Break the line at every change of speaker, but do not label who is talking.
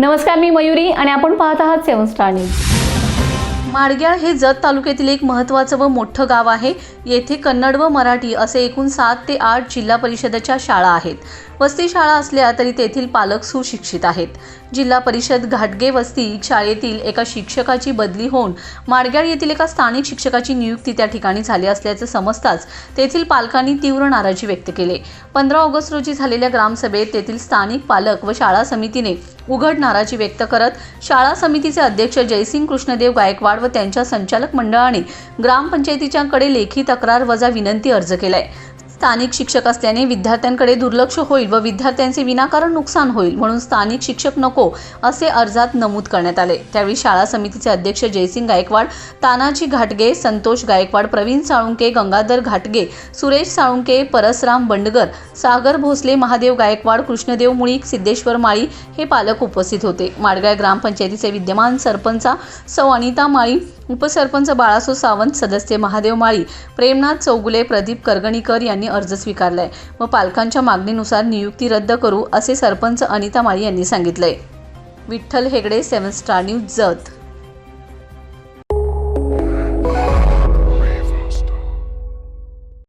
नमस्कार मी मयुरी आणि आपण पाहत आहात सेवन स्टार न्यूज. माडग्याळ हे जत तालुक्यातील एक महत्त्वाचं व मोठं गाव आहे. येथे कन्नड व मराठी असे एकूण सात ते आठ जिल्हा परिषदेच्या शाळा आहेत. वस्ती शाळा असल्या तरी तेथील पालक सुशिक्षित आहेत. जिल्हा परिषद घाटगे वस्ती शाळेतील एका शिक्षकाची बदली होऊन माडग्याळ येथील एका स्थानिक शिक्षकाची नियुक्ती त्या ठिकाणी झाली असल्याचं समजताच तेथील पालकांनी तीव्र नाराजी व्यक्त केली. पंधरा ऑगस्ट रोजी झालेल्या ग्रामसभेत तेथील स्थानिक पालक व शाळा समितीने उघड नाराजी व्यक्त करत शाळा समितीचे अध्यक्ष जयसिंग कृष्णदेव गायकवाड व त्यांच्या संचालक मंडळाने ग्रामपंचायतीच्याकडे लेखी तक्रार वजा विनंती अर्ज केलाय. स्थानिक शिक्षक असल्याने विद्यार्थ्यांकडे दुर्लक्ष होईल व विद्यार्थ्यांचे विनाकारण नुकसान होईल म्हणून स्थानिक शिक्षक नको असे अर्जात नमूद करण्यात आले. त्यावेळी शाळा समितीचे अध्यक्ष जयसिंग गायकवाड तानाजी घाटगे संतोष गायकवाड प्रवीण साळुंके गंगाधर घाटगे सुरेश साळुंके परसराम बंडगर सागर भोसले महादेव गायकवाड कृष्णदेव मुळीक सिद्धेश्वर माळी हे पालक उपस्थित होते. माडगाव ग्रामपंचायतीचे विद्यमान सरपंचा सौ अनिता माळी उपसरपंच बाळासो सावंत सदस्य महादेव माळी प्रेमनाथ चौगुले प्रदीप करगणीकर यांनी अर्ज स्वीकारलाय. व पालकांच्या मागणीनुसार नियुक्ती रद्द करू असे सरपंच अनिता माळी यांनी सांगितलंय. Vitthal Hegde Seven Star News Jat.